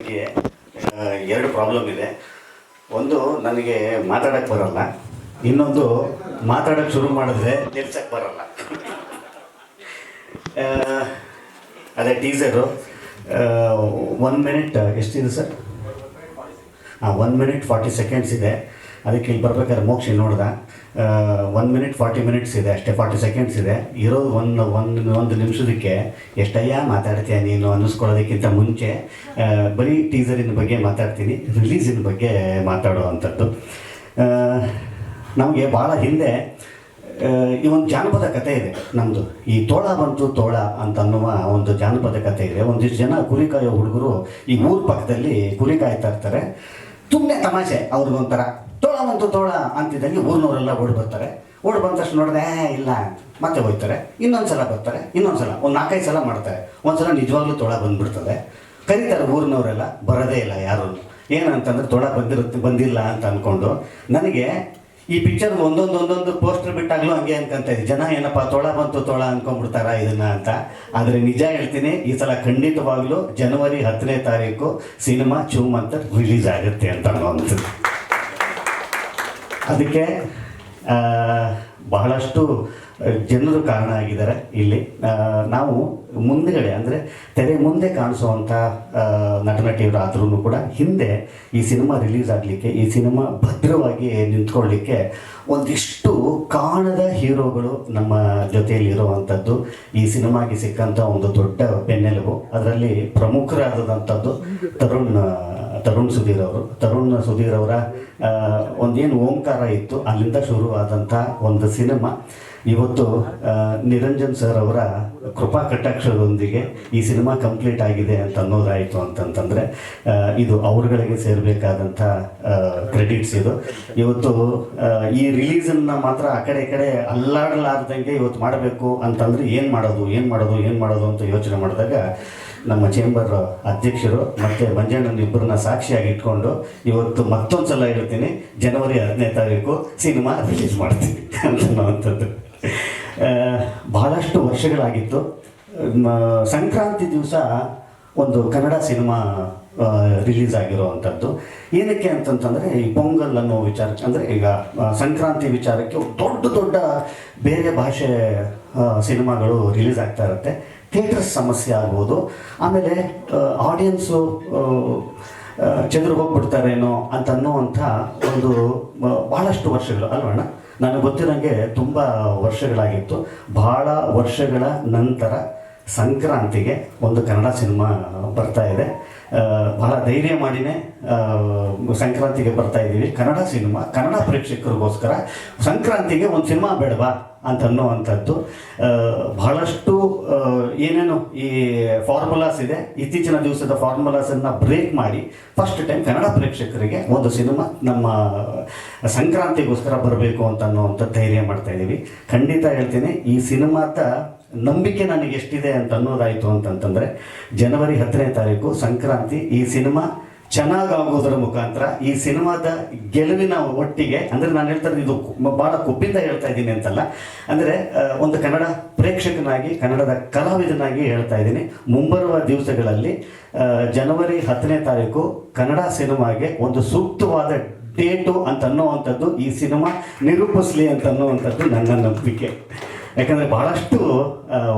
ಎರಡು ಪ್ರಾಬ್ಲಮ್ ಇದೆ. ಒಂದು, ನನಗೆ ಮಾತಾಡಕ್ಕೆ ಬರಲ್ಲ. ಇನ್ನೊಂದು ಮಾತಾಡಕ್ಕೆ ಶುರು ಮಾಡಿದ್ರೆ ನಿಲ್ಸಕ್ಕೆ ಬರಲ್ಲ. ಅದೇ ಟೀಸರು ಒನ್ ಮಿನಿಟ್ ಎಷ್ಟಿದೆ ಸರ್ ಹಾಂ ಒನ್ ಮಿನಿಟ್ ಫಾರ್ಟಿ ಸೆಕೆಂಡ್ಸ್ ಇದೆ. ಅದಕ್ಕೆ ಇಲ್ಲಿ ಬರ್ಬೇಕಾದ್ರೆ ಮೋಕ್ಷ ನೋಡ್ದ. ಒನ್ ಮಿನಿಟ್ ಫಾರ್ಟಿ ಮಿನಿಟ್ಸ್ ಇದೆ ಅಷ್ಟೇ ಫಾರ್ಟಿ ಸೆಕೆಂಡ್ಸ್ ಇದೆ. ಇರೋದು ಒಂದು ಒಂದು ಒಂದು ನಿಮಿಷದಕ್ಕೆ ಎಷ್ಟಯ್ಯ ಮಾತಾಡ್ತೀಯ ನೀನು ಅನ್ನಿಸ್ಕೊಳ್ಳೋದಕ್ಕಿಂತ ಮುಂಚೆ ಬರೀ ಟೀಸರಿನ ಬಗ್ಗೆ ಮಾತಾಡ್ತೀನಿ ರಿಲೀಸಿನ ಬಗ್ಗೆ ಮಾತಾಡುವಂಥದ್ದು. ನಮಗೆ ಭಾಳ ಹಿಂದೆ ಈ ಒಂದು ಜಾನಪದ ಕಥೆ ಇದೆ ನಮ್ಮದು ಈ ತೋಳ ಬಂತು ತೋಳ ಅಂತ ಅನ್ನುವ ಒಂದು ಜಾನಪದ ಕಥೆ ಇದೆ. ಒಂದಿಷ್ಟು ಜನ ಕುರಿ ಕಾಯೋ ಹುಡುಗರು ಈ ಊರ ಪಕ್ಕದಲ್ಲಿ ಕುರಿ ಕಾಯ್ತಾ ಇರ್ತಾರೆ ತುಂಬ ತಮಾಷೆ ಅವ್ರಿಗೊಂಥರ. ಬಂತು ತೋಳ ಅಂತಿದ್ದಂಗೆ ಊರಿನವರೆಲ್ಲ ಓಡಿ ಬರ್ತಾರೆ. ಓಡಿ ಬಂದ ತಕ್ಷಣ ನೋಡಿದೆ "ಏ, ಇಲ್ಲ ಅಂತ. ಮತ್ತೆ ಹೋಗ್ತಾರೆ. ಇನ್ನೊಂದು ಸಲ ಬರ್ತಾರೆ. ಇನ್ನೊಂದು ಸಲ ಒಂದು ನಾಲ್ಕೈದು ಸಲ ಮಾಡ್ತಾರೆ. ಒಂದು ಸಲ ನಿಜವಾಗ್ಲೂ ತೋಳ ಬಂದ್ಬಿಡ್ತದೆ. ಕರೀತಾರೆ ಊರಿನವರೆಲ್ಲ ಬರೋದೇ ಇಲ್ಲ ಯಾರು. ಏನಂತಂದ್ರೆ ತೋಳ ಬಂದಿರುತ್ತೆ ಬಂದಿಲ್ಲ ಅಂತ ಅಂದ್ಕೊಂಡು ನನಗೆ ಈ ಪಿಕ್ಚರ್ ಒಂದೊಂದು ಒಂದೊಂದು ಪೋಸ್ಟರ್ ಬಿಟ್ಟಾಗ್ಲೂ ಹಂಗೆ ಅಂತ ಇದೆ. ಜನ ಏನಪ್ಪ ತೋಳ ಬಂತು ತೋಳ ಅನ್ಕೊಂಡ್ಬಿಡ್ತಾರ ಇದನ್ನ ಅಂತ. ಆದರೆ ನಿಜ ಹೇಳ್ತೀನಿ ಈ ಸಲ ಖಂಡಿತವಾಗ್ಲೂ ಜನವರಿ ಹತ್ತನೇ ತಾರೀಕು ಸಿನಿಮಾ ಚೂಮ್ ಅಂತ ರಿಲೀಸ್ ಆಗುತ್ತೆ ಅಂತ ಅನ್ನೋವಂಥದ್ದು. ಅದಕ್ಕೆ ಬಹಳಷ್ಟು ಜನರು ಕಾರಣ ಆಗಿದ್ದಾರೆ ಇಲ್ಲಿ. ನಾವು ಮುಂದುಗಡೆ, ಅಂದರೆ ತೆರೆ ಮುಂದೆ ಕಾಣಿಸುವಂಥ ನಟ ನಟ ನಟಿಯರಾದ್ರೂ ಕೂಡ ಹಿಂದೆ ಈ ಸಿನಿಮಾ ರಿಲೀಸ್ ಆಗಲಿಕ್ಕೆ, ಈ ಸಿನಿಮಾ ಭದ್ರವಾಗಿ ನಿಂತ್ಕೊಳ್ಳಿಕ್ಕೆ ಒಂದಿಷ್ಟು ಕಾಣದ ಹೀರೋಗಳು ನಮ್ಮ ಜೊತೆಯಲ್ಲಿ ಇರುವಂಥದ್ದು ಈ ಸಿನಿಮಾಗೆ ಸಿಕ್ಕಂಥ ಒಂದು ದೊಡ್ಡ ಬೆನ್ನೆಲುಬು. ಅದರಲ್ಲಿ ಪ್ರಮುಖರಾದಂಥದ್ದು ತರುಣ್ ತರುಣ್ ಸುಧೀರ್ ಅವರು. ತರುಣ್ ಸುಧೀರ್ ಅವರ ಒಂದೇನು ಓಂಕಾರ ಇತ್ತು, ಅಲ್ಲಿಂದ ಶುರುವಾದಂಥ ಒಂದು ಸಿನಿಮಾ. ಇವತ್ತು ನಿರಂಜನ್ ಸರ್ ಅವರ ಕೃಪಾ ಕಟಾಕ್ಷದೊಂದಿಗೆ ಈ ಸಿನಿಮಾ ಕಂಪ್ಲೀಟ್ ಆಗಿದೆ ಅಂತ ಅನ್ನೋದಾಯಿತು ಅಂತಂತಂದರೆ ಇದು ಅವ್ರಗಳಿಗೆ ಸೇರಬೇಕಾದಂಥ ಕ್ರೆಡಿಟ್ಸ್ ಇದು. ಇವತ್ತು ಈ ರಿಲೀಸನ್ನು ಮಾತ್ರ ಆ ಕಡೆ ಈ ಕಡೆ ಅಲ್ಲಾಡಲಾರ್ದಂಗೆ ಇವತ್ತು ಮಾಡಬೇಕು ಅಂತಂದರೆ ಏನು ಮಾಡೋದು ಏನು ಮಾಡೋದು ಏನು ಮಾಡೋದು ಅಂತ ಯೋಚನೆ ಮಾಡಿದಾಗ, ನಮ್ಮ ಚೇಂಬರ್ ಅಧ್ಯಕ್ಷರು ಮತ್ತು ಮಂಜಣ್ಣನ ಇಬ್ಬರನ್ನ ಸಾಕ್ಷಿಯಾಗಿ ಇಟ್ಕೊಂಡು ಇವತ್ತು ಮತ್ತೊಂದು ಸಲ ಹೇಳ್ತೀನಿ. ಜನವರಿ ಹದಿನೈದು ತಾರೀಕು ಸಿನಿಮಾ ರಿಲೀಸ್ ಮಾಡ್ತೀನಿ ಅಂತ ಅನ್ನೋವಂಥದ್ದು. ಭಾಳಷ್ಟು ವರ್ಷಗಳಾಗಿತ್ತು. ಸಂಕ್ರಾಂತಿ ದಿವಸ ಒಂದು ಕನ್ನಡ ಸಿನಿಮಾ ರಿಲೀಸ್ ಆಗಿರುವಂಥದ್ದು. ಏನಕ್ಕೆ ಅಂತಂತಂದರೆ, ಈ ಪೊಂಗಲ್ ಅನ್ನೋ ವಿಚಾರಕ್ಕೆ ಅಂದರೆ ಈಗ ಸಂಕ್ರಾಂತಿ ವಿಚಾರಕ್ಕೆ ದೊಡ್ಡ ದೊಡ್ಡ ಬೇರೆ ಭಾಷೆ ಸಿನಿಮಾಗಳು ರಿಲೀಸ್ ಆಗ್ತಾ ಇರುತ್ತೆ. ಥಿಯೇಟರ್ಸ್ ಸಮಸ್ಯೆ ಆಗ್ಬೋದು. ಆಮೇಲೆ ಆಡಿಯನ್ಸು ಚಂದ್ರ ಹೋಗ್ಬಿಡ್ತಾರೇನೋ ಅಂತ ಅನ್ನುವಂಥ ಒಂದು ಭಾಳಷ್ಟು ವರ್ಷಗಳು ಅಲ್ವಣ್ಣ ನನಗೆ ಗೊತ್ತಿರೋಂಗೆ ತುಂಬ ವರ್ಷಗಳಾಗಿತ್ತು. ಭಾಳ ವರ್ಷಗಳ ನಂತರ ಸಂಕ್ರಾಂತಿಗೆ ಒಂದು ಕನ್ನಡ ಸಿನಿಮಾ ಬರ್ತಾ ಇದೆ. ಬಹಳ ಧೈರ್ಯ ಮಾಡಿನೇ ಸಂಕ್ರಾಂತಿಗೆ ಬರ್ತಾ ಇದ್ದೀವಿ. ಕನ್ನಡ ಸಿನಿಮಾ, ಕನ್ನಡ ಪ್ರೇಕ್ಷಕರಿಗೋಸ್ಕರ ಸಂಕ್ರಾಂತಿಗೆ ಒಂದು ಸಿನಿಮಾ ಬೇಡವಾ ಅಂತ ಅನ್ನುವಂಥದ್ದು. ಬಹಳಷ್ಟು ಏನೇನು ಈ ಫಾರ್ಮುಲಾಸ್ ಇದೆ. ಇತ್ತೀಚಿನ ದಿವಸದ ಫಾರ್ಮುಲಾಸನ್ನು ಬ್ರೇಕ್ ಮಾಡಿ ಫಸ್ಟ್ ಟೈಮ್ ಕನ್ನಡ ಪ್ರೇಕ್ಷಕರಿಗೆ ಒಂದು ಸಿನಿಮಾ ನಮ್ಮ ಸಂಕ್ರಾಂತಿಗೋಸ್ಕರ ಬರಬೇಕು ಅಂತ ಅನ್ನುವಂಥ ಧೈರ್ಯ ಮಾಡ್ತಾ ಇದ್ದೀವಿ. ಖಂಡಿತ ಹೇಳ್ತೀನಿ, ಈ ಸಿನಿಮಾದ ನಂಬಿಕೆ ನನಗೆ ಎಷ್ಟಿದೆ ಅಂತ ಅನ್ನೋದಾಯಿತು ಅಂತಂತಂದರೆ, ಜನವರಿ ಹತ್ತನೇ ತಾರೀಕು ಸಂಕ್ರಾಂತಿ ಈ ಸಿನಿಮಾ ಚೆನ್ನಾಗಾಗೋದ್ರ ಮುಖಾಂತರ ಈ ಸಿನಿಮಾದ ಗೆಲುವಿನ ಒಟ್ಟಿಗೆ, ಅಂದರೆ ನಾನು ಹೇಳ್ತಾ ಇದು ಭಾಳ ಕೊಬ್ಬಿಂದ ಹೇಳ್ತಾ ಇದ್ದೀನಿ ಅಂತಲ್ಲ, ಅಂದರೆ ಒಂದು ಕನ್ನಡ ಪ್ರೇಕ್ಷಕನಾಗಿ, ಕನ್ನಡದ ಕಲಾವಿದನಾಗಿ ಹೇಳ್ತಾ ಇದ್ದೀನಿ. ಮುಂಬರುವ ದಿವಸಗಳಲ್ಲಿ ಜನವರಿ ಹತ್ತನೇ ತಾರೀಕು ಕನ್ನಡ ಸಿನಿಮಾಗೆ ಒಂದು ಸೂಕ್ತವಾದ ಡೇಟು ಅಂತ ಅನ್ನೋವಂಥದ್ದು ಈ ಸಿನಿಮಾ ನಿರೂಪಿಸಲಿ ಅಂತ ಅನ್ನೋವಂಥದ್ದು ನನ್ನ ನಂಬಿಕೆ. ಯಾಕಂದರೆ ಬಹಳಷ್ಟು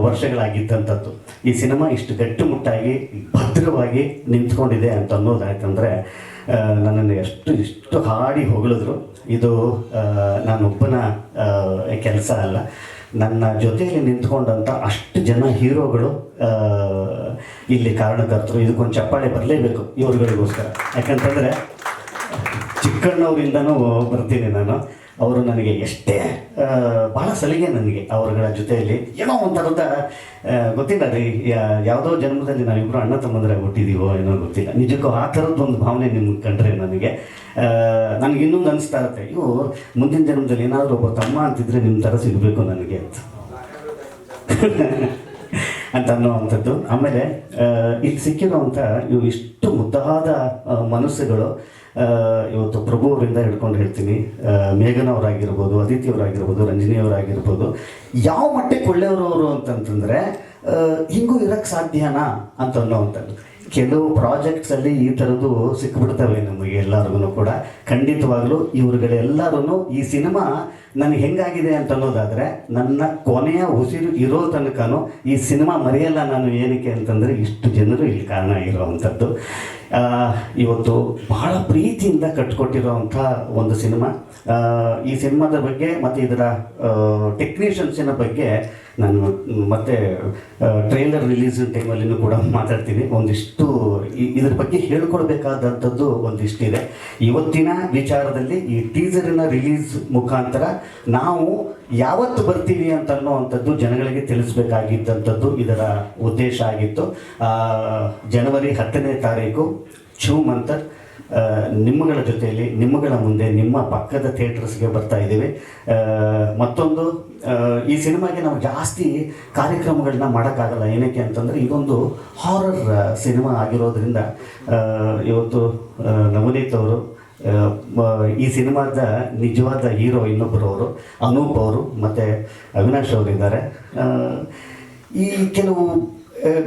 ವರ್ಷಗಳಾಗಿದ್ದಂಥದ್ದು. ಈ ಸಿನಿಮಾ ಇಷ್ಟು ಗಟ್ಟಿಮುಟ್ಟಾಗಿ ಭದ್ರವಾಗಿ ನಿಂತ್ಕೊಂಡಿದೆ ಅಂತ ಅನ್ನೋದು ಯಾಕಂದರೆ ನನ್ನನ್ನು ಎಷ್ಟು ಇಷ್ಟು ಹಾಡಿ ಹೊಗಳಿದ್ರು. ಇದು ನಾನೊಬ್ಬನ ಕೆಲಸ ಅಲ್ಲ. ನನ್ನ ಜೊತೆಯಲ್ಲಿ ನಿಂತ್ಕೊಂಡಂಥ ಅಷ್ಟು ಜನ ಹೀರೋಗಳು ಇಲ್ಲಿ ಕಾರಣಕರ್ತರು. ಇದಕ್ಕೊಂದು ಚಪ್ಪಾಳೆ ಬರಲೇಬೇಕು ಇವರುಗಳಿಗೋಸ್ಕರ. ಯಾಕಂತಂದರೆ, ಚಿಕ್ಕಣ್ಣವರಿಂದನೂ ಬರ್ತೀನಿ ನಾನು. ಅವರು ನನಗೆ ಎಷ್ಟೇ ಭಾಳ ಸಲಿಗೆ ನನಗೆ ಅವರುಗಳ ಜೊತೆಯಲ್ಲಿ. ಏನೋ ಒಂಥರದ ಗೊತ್ತಿಲ್ಲ ರೀ ಯಾವುದೋ ಜನ್ಮದಲ್ಲಿ ನಾವಿಬ್ಬರು ಅಣ್ಣ ತಮ್ಮಂದ್ರೆ ಹುಟ್ಟಿದೀವೋ ಏನೋ ಗೊತ್ತಿಲ್ಲ. ನಿಜಕ್ಕೂ ಆ ಥರದ್ದು ಒಂದು ಭಾವನೆ ನಿಮ್ಗೆ ಕಂಡ್ರೆ ನನಗೆ. ನನಗೆ ಇನ್ನೊಂದು ಅನಿಸ್ತಾ ಇರುತ್ತೆ ಇವು ಮುಂದಿನ ಜನ್ಮದಲ್ಲಿ ಏನಾದರೂ ಒಬ್ಬ ತಮ್ಮ ಅಂತಿದ್ರೆ ನಿಮ್ಮ ಥರ ಸಿಗಬೇಕು ನನಗೆ ಅಂತ. ಅಂತ ಅನ್ನೋವಂಥದ್ದು. ಆಮೇಲೆ ಇಲ್ಲಿ ಅಂತ ಇವು ಇಷ್ಟು ಮುದ್ದಾದ ಮನಸ್ಸುಗಳು ಇವತ್ತು ಪ್ರಭು ಅವರಿಂದ ಹಿಡ್ಕೊಂಡು ಹೇಳ್ತೀನಿ. ಮೇಘನ ಅವರಾಗಿರ್ಬೋದು, ಅದಿತಿ ಅವರಾಗಿರ್ಬೋದು, ರಂಜಿನಿ ಅವರಾಗಿರ್ಬೋದು. ಯಾವ ಮಟ್ಟಕ್ಕೆ ಒಳ್ಳೆಯವರು ಅವರು ಅಂತಂತಂದರೆ ಹಿಂಗೂ ಇರೋಕ್ಕೆ ಸಾಧ್ಯನಾ ಅಂತ ಅನ್ನೋವಂಥದ್ದು ಕೆಲವು ಪ್ರಾಜೆಕ್ಟ್ಸಲ್ಲಿ ಈ ಥರದ್ದು ಸಿಕ್ಬಿಡ್ತವೆ ನಮಗೆ ಎಲ್ಲರಿಗೂ ಕೂಡ. ಖಂಡಿತವಾಗ್ಲೂ ಇವ್ರುಗಳೆಲ್ಲರೂ ಈ ಸಿನಿಮಾ ನನಗೆ ಹೆಂಗಾಗಿದೆ ಅಂತ ಅನ್ನೋದಾದರೆ ನನ್ನ ಕೊನೆಯ ಉಸಿರು ಇರೋ ತನಕನೂ ಈ ಸಿನಿಮಾ ಮರೆಯಲ್ಲ ನಾನು ಏನಕ್ಕೆ ಅಂತಂದರೆ ಇಷ್ಟು ಜನರು ಇಲ್ಲಿ ಕಾರಣ ಆಗಿರುವಂಥದ್ದು ಆ, ಇವತ್ತು ಬಹಳ ಪ್ರೀತಿಯಿಂದ ಕಟ್ಕೊಟ್ಟಿರೋವಂಥ ಒಂದು ಸಿನಿಮಾ. ಈ ಸಿನಿಮಾದ ಬಗ್ಗೆ ಮತ್ತು ಇದರ ಟೆಕ್ನಿಷಿಯನ್ಸಿನ ಬಗ್ಗೆ ನಾನು ಮತ್ತೆ ಟ್ರೈಲರ್ ರಿಲೀಸ್ ಟೈಮಲ್ಲಿನೂ ಕೂಡ ಮಾತಾಡ್ತೀನಿ. ಒಂದಿಷ್ಟು ಇದ್ರ ಬಗ್ಗೆ ಹೇಳ್ಕೊಡ್ಬೇಕಾದಂಥದ್ದು ಒಂದಿಷ್ಟಿದೆ. ಇವತ್ತಿನ ವಿಚಾರದಲ್ಲಿ ಈ ಟೀಸರಿನ ರಿಲೀಸ್ ಮುಖಾಂತರ ನಾವು ಯಾವತ್ತು ಬರ್ತೀವಿ ಅಂತ ಅನ್ನೋವಂಥದ್ದು ಜನಗಳಿಗೆ ತಿಳಿಸ್ಬೇಕಾಗಿದ್ದಂಥದ್ದು ಇದರ ಉದ್ದೇಶ ಆಗಿತ್ತು. ಜನವರಿ ಹತ್ತನೇ ತಾರೀಕು ಚೂ ಮಂತರ್ ಆ, ನಿಮ್ಮಗಳ ಜೊತೆಯಲ್ಲಿ, ನಿಮ್ಮಗಳ ಮುಂದೆ ನಿಮ್ಮ ಪಕ್ಕದ ಥಿಯೇಟರ್ಸ್ಗೆ ಬರ್ತಾ ಇದ್ದೀವಿ. ಮತ್ತೊಂದು ಈ ಸಿನಿಮಾಗೆ ನಾವು ಜಾಸ್ತಿ ಕಾರ್ಯಕ್ರಮಗಳನ್ನ ಮಾಡೋಕ್ಕಾಗಲ್ಲ. ಏನಕ್ಕೆ ಅಂತಂದರೆ, ಇದೊಂದು ಹಾರರ್ ಸಿನಿಮಾ ಆಗಿರೋದ್ರಿಂದ ಇವತ್ತು ನವನೀತ್ ಅವರು ಈ ಸಿನಿಮಾದ ನಿಜವಾದ ಹೀರೋ ಇನ್ನೊಬ್ಬರು ಅವರು, ಅನೂಪ್ ಅವರು, ಮತ್ತು ಅವಿನಾಶ್ ಅವರಿದ್ದಾರೆ. ಈ ಕೆಲವು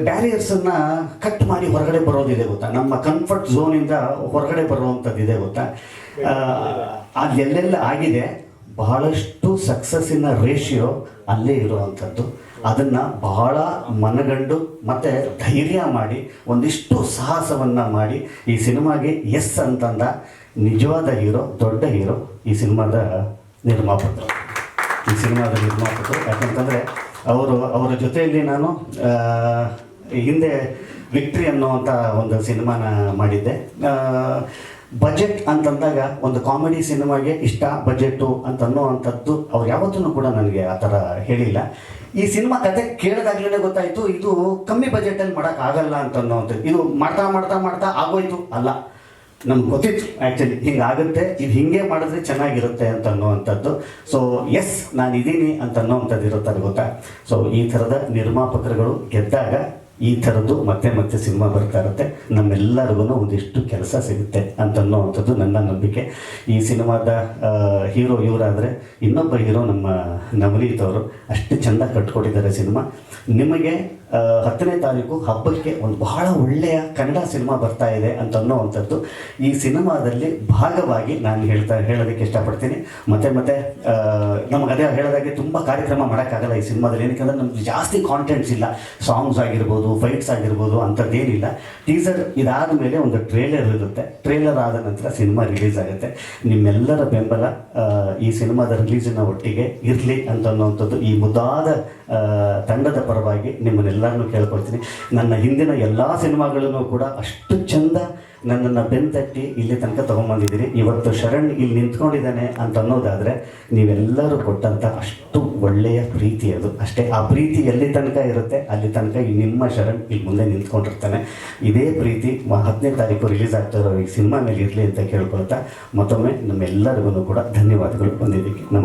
ಬ್ಯಾರಿಯರ್ಸನ್ನು ಕಟ್ ಮಾಡಿ ಹೊರಗಡೆ ಬರೋದಿದೆ ಗೊತ್ತಾ? ನಮ್ಮ ಕಂಫರ್ಟ್ ಝೋನಿಂದ ಹೊರಗಡೆ ಬರುವಂಥದ್ದಿದೆ ಗೊತ್ತಾ? ಆ, ಅದು ಎಲ್ಲೆಲ್ಲ ಆಗಿದೆ? ಬಹಳಷ್ಟು ಸಕ್ಸಸ್ಸಿನ ರೇಷಿಯೋ ಅಲ್ಲೇ ಇರುವಂಥದ್ದು. ಅದನ್ನು ಬಹಳ ಮನಗಂಡು ಮತ್ತು ಧೈರ್ಯ ಮಾಡಿ ಒಂದಿಷ್ಟು ಸಾಹಸವನ್ನು ಮಾಡಿ ಈ ಸಿನಿಮಾಗೆ ಎಸ್ ಅಂತಂದ ನಿಜವಾದ ಹೀರೋ ದೊಡ್ಡ ಹೀರೋ ಈ ಸಿನಿಮಾದ ನಿರ್ಮಾಪಕರು. ಈ ಸಿನಿಮಾದ ನಿರ್ಮಾಪಕರು ಯಾಕಂತಂದರೆ ಅವರು, ಅವರ ಜೊತೆಯಲ್ಲಿ ನಾನು ಹಿಂದೆ ವಿಕ್ಟ್ರಿ ಅನ್ನುವಂಥ ಒಂದು ಸಿನಿಮಾನ ಮಾಡಿದ್ದೆ. ಬಜೆಟ್ ಅಂತಂದಾಗ ಒಂದು ಕಾಮಿಡಿ ಸಿನಿಮಾಗೆ ಇಷ್ಟ ಬಜೆಟ್ಟು ಅಂತ ಅನ್ನೋವಂಥದ್ದು ಅವ್ರು ಯಾವತ್ತೂ ಕೂಡ ನನಗೆ ಆ ಥರ ಹೇಳಿಲ್ಲ. ಈ ಸಿನಿಮಾ ಕತೆ ಕೇಳಿದಾಗ್ಲೇ ಗೊತ್ತಾಯಿತು, ಇದು ಕಮ್ಮಿ ಬಜೆಟಲ್ಲಿ ಮಾಡೋಕ್ಕಾಗಲ್ಲ ಅಂತ ಅನ್ನೋವಂಥದ್ದು. ಇದು ಮಾಡ್ತಾ ಮಾಡ್ತಾ ಮಾಡ್ತಾ ಆಗೋಯ್ತು ಅಲ್ಲ. ನಮ್ಗೆ ಗೊತ್ತಿತ್ತು ಆ್ಯಕ್ಚುಲಿ ಹಿಂಗಾಗುತ್ತೆ, ಇದು ಹಿಂಗೆ ಮಾಡಿದ್ರೆ ಚೆನ್ನಾಗಿರುತ್ತೆ ಅಂತ ಅನ್ನುವಂಥದ್ದು ಸೊ ಎಸ್ ನಾನು ಇದ್ದೀನಿ ಅಂತ ಅನ್ನೋವಂಥದ್ದು ಇರುತ್ತಲ್ಲ ಗೊತ್ತಾ? ಸೊ ಈ ಥರದ ನಿರ್ಮಾಪಕರುಗಳು ಗೆದ್ದಾಗ ಈ ಥರದ್ದು ಮತ್ತೆ ಮತ್ತೆ ಸಿನಿಮಾ ಬರ್ತಾ ಇರುತ್ತೆ. ನಮ್ಮೆಲ್ಲರಿಗೂ ಒಂದಿಷ್ಟು ಕೆಲಸ ಸಿಗುತ್ತೆ ಅಂತ ಅನ್ನೋವಂಥದ್ದು ನನ್ನ ನಂಬಿಕೆ. ಈ ಸಿನಿಮಾದ ಹೀರೋ ಇವರಾದರೆ ಇನ್ನೊಬ್ಬ ಹೀರೋ ನಮ್ಮ ನವನೀತ್ ಅವರು ಅಷ್ಟು ಚೆಂದ ಕಟ್ಕೊಟ್ಟಿದ್ದಾರೆ ಸಿನಿಮಾ. ನಿಮಗೆ ಹತ್ತನೇ ತಾರೀಕು ಹಬ್ಬಕ್ಕೆ ಒಂದು ಬಹಳ ಒಳ್ಳೆಯ ಕನ್ನಡ ಸಿನಿಮಾ ಬರ್ತಾ ಇದೆ ಅಂತ ಅನ್ನೋವಂಥದ್ದು ಈ ಸಿನಿಮಾದಲ್ಲಿ ಭಾಗವಾಗಿ ನಾನು ಹೇಳ್ತಾ, ಹೇಳೋದಕ್ಕೆ ಇಷ್ಟಪಡ್ತೀನಿ. ಮತ್ತೆ ಮತ್ತೆ ನಮಗದೇ ಹೇಳೋದಾಗೆ ತುಂಬ ಕಾರ್ಯಕ್ರಮ ಮಾಡೋಕ್ಕಾಗಲ್ಲ ಈ ಸಿನಿಮಾದಲ್ಲಿ. ಏನಕ್ಕೆ ನಮ್ಗೆ ಜಾಸ್ತಿ ಕಾಂಟೆಂಟ್ಸ್ ಇಲ್ಲ. ಸಾಂಗ್ಸ್ ಆಗಿರ್ಬೋದು ಫೈಟ್ಸ್ ಆಗಿರ್ಬೋದು ಅಂಥದ್ದೇನಿಲ್ಲ. ಟೀಸರ್ ಇದಾದ ಮೇಲೆ ಒಂದು ಟ್ರೇಲರ್ ಇರುತ್ತೆ. ಟ್ರೇಲರ್ ಆದ ನಂತರ ಸಿನಿಮಾ ರಿಲೀಸ್ ಆಗುತ್ತೆ. ನಿಮ್ಮೆಲ್ಲರ ಬೆಂಬಲ ಈ ಸಿನಿಮಾದ ರಿಲೀಸಿನ ಒಟ್ಟಿಗೆ ಇರಲಿ ಅಂತ ಅನ್ನೋವಂಥದ್ದು ಈ ಮುದ್ದಾದ ತಂಡದ ಪರವಾಗಿ ನಿಮ್ಮನ್ನೆಲ್ಲರನ್ನೂ ಕೇಳ್ಕೊಳ್ತೀನಿ. ನನ್ನ ಹಿಂದಿನ ಎಲ್ಲ ಸಿನಿಮಾಗಳನ್ನು ಕೂಡ ಅಷ್ಟು ಚಂದ ನನ್ನನ್ನು ಬೆನ್ತಟ್ಟಿ ಇಲ್ಲಿ ತನಕ ತೊಗೊಂಬಂದಿದ್ದೀರಿ ಇವತ್ತು ಶರಣ್ ಇಲ್ಲಿ ನಿಂತ್ಕೊಂಡಿದ್ದಾನೆ ಅಂತ ಅನ್ನೋದಾದರೆ ನೀವೆಲ್ಲರೂ ಕೊಟ್ಟಂಥ ಅಷ್ಟು ಒಳ್ಳೆಯ ಪ್ರೀತಿ ಅದು. ಅಷ್ಟೇ ಆ ಪ್ರೀತಿ ಎಲ್ಲಿ ತನಕ ಇರುತ್ತೆ, ಅಲ್ಲಿ ತನಕ ಈ ನಿಮ್ಮ ಶರಣ್ ಇಲ್ಲಿ ಮುಂದೆ ನಿಂತ್ಕೊಂಡಿರ್ತಾನೆ. ಇದೇ ಪ್ರೀತಿ ಹತ್ತನೇ ತಾರೀಕು ರಿಲೀಸ್ ಆಗ್ತಾ ಇರೋ ಈ ಸಿನಿಮಾ ಮೇಲೆ ಇರಲಿ ಅಂತ ಕೇಳ್ಕೊಳ್ತಾ ಮತ್ತೊಮ್ಮೆ ನಮ್ಮೆಲ್ಲರಿಗೂ ಕೂಡ ಧನ್ಯವಾದಗಳು. ಬಂದಿದ್ದಕ್ಕೆ ನಮಸ್ಕಾರ